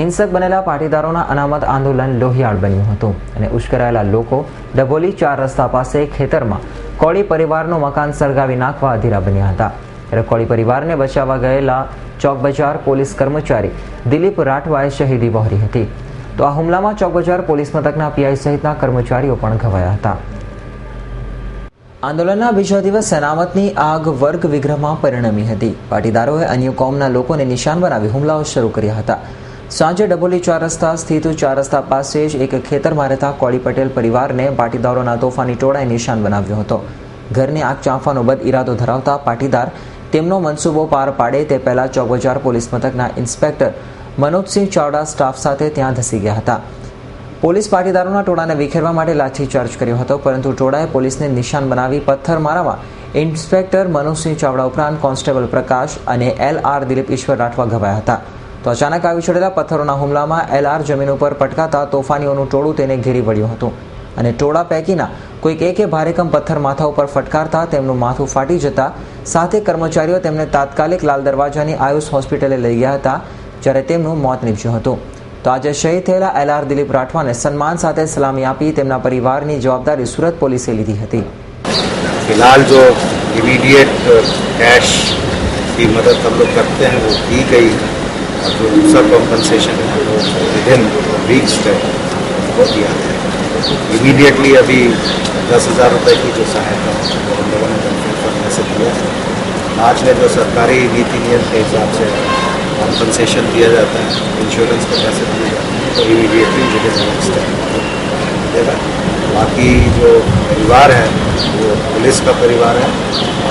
હિંસક બનેલા પાટીદારોના અનામત આંદોલન લોહિયાળ બન્યું હતું અને ઉશ્કેરાયેલા લોકો ડભોલી ચાર રસ્તા પાસે ખેતરમાં કોળી પરિવારનું મકાન સળગાવી નાખવા અધીરા બન્યા હતા. ત્યારે કોળી પરિવારને બચાવવા ગયેલા ચોક બજાર પોલીસ કર્મચારી દિલીપ રાઠવાએ શહીદી વહોરી હતી. તો આ હુમલામાં ચોક બજાર પોલીસ મથકના પીઆઈ સહિતના કર્મચારીઓ પણ ઘવાયા હતા. આંદોલનના બીજા દિવસ અનામતની આગ વર્ગ વિગ્રહમાં પરિણમી હતી. પાટીદારોએ અન્ય કોમના લોકોને નિશાન બનાવી હુમલાઓ શરૂ કર્યા હતા. સાંજે ડબોલી ચાર રસ્તા સ્થિત ચાર રસ્તા પાસે જ એક ખેતરમાં રહેતા કોળી પટેલ પરિવારને પાટીદારોના તોફાની ટોળાએ નિશાન બનાવ્યો હતો. ઘરની આગ ચાંફવાનો બદ ઇરાદો ધરાવતા પાટીદાર તેમનો મનસૂબો પાર પાડે તે પહેલા ચોકબજાર પોલીસ મથકના ઇન્સ્પેક્ટર મનોજસિંહ ચાવડા સ્ટાફ સાથે ત્યાં ધસી ગયા હતા. પોલીસ પાટીદારોના ટોળાને વિખેરવા માટે લાઠીચાર્જ કર્યો હતો, પરંતુ ટોળાએ પોલીસને નિશાન બનાવી પથ્થર પથ્થરમારામાં ઇન્સ્પેક્ટર મનોજસિંહ ચાવડા ઉપરાંત કોન્સ્ટેબલ પ્રકાશ અને એલ આર દિલીપ ઈશ્વર રાઠવા ઘવાયા હતા. તો અચાનક આવી ચડેલા પથ્થરોના હુમલામાં એલ આર જમીન ઉપર પટકાતા તોફાનીઓનું ટોળું તેને ઘેરી વળ્યું હતું અને ટોળા પૈકીના કોઈક એકે ભારેકમ પથ્થર માથા ઉપર ફટકારતા તેમનું માથું ફાટી જતા સાથે કર્મચારીઓ તેમને તાત્કાલિક લાલ દરવાજાની આયુષ હોસ્પિટલે લઈ ગયા હતા જ્યારે તેમનું મોત નીપજ્યું હતું તો આજે શહીદ થયેલા એલ આર દિલીપ રાઠવાને સન્માન સાથે સલામી આપી તેમના પરિવારની જવાબદારી સુરત પોલીસે લીધી હતી फिलहाल जो इमीडिएट कैश की मदद हम लोग करते हैं वो की गई और जो दूसरा कॉम्पनसेशन है। वो विद इन वीक्स वो दिया गया। इमीडिएटली अभी दस हज़ार रुपये की जो सहायता है वो हम लोगों ने बेनिफिट फंड में से दिया है। आज में जो सरकारी नीति नियम के हिसाब से कॉम्पनसेशन दिया जाता है इंश्योरेंस के पैसे दिए जाते हैं तो इमीडिएटली विद इन वीक्स बाकी जो परिवार है, वो पुलिस का परिवार है।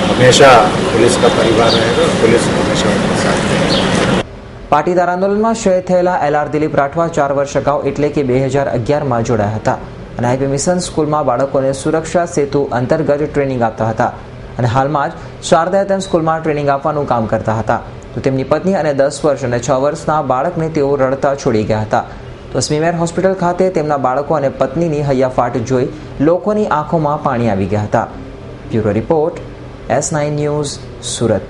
हमेशा पुलिस का परिवार रहेगा, पुलिस हमेशा उनके साथ रहेगी। પાટીદાર આંદોલનમાં શહીદ થયેલા એલ આર દિલીપ રાઠવા ચાર વર્ષ અગાઉ એટલે કે બે હજાર અગિયારમાં જોડાયા હતા. અને આઈપી મિશન સ્કૂલમાં બાળકોને સુરક્ષા સેતુ અંતર્ગત ટ્રેનિંગ આપતા હતા. અને હાલમાં જ શારદાયતન સ્કૂલમાં ટ્રેનિંગ આપવાનું કામ કરતા હતા. તો તેમની પત્ની અને દસ વર્ષ અને છ વર્ષના બાળકને તેઓ રડતા છોડી ગયા હતા. તો સ્મીમેર હોસ્પિટલ ખાતે તેમના બાળકો અને પત્નીની હૈયાફાટ જોઈ લોકોની આંખોમાં પાણી આવી ગયા હતા. Bureau report S nine news Surat.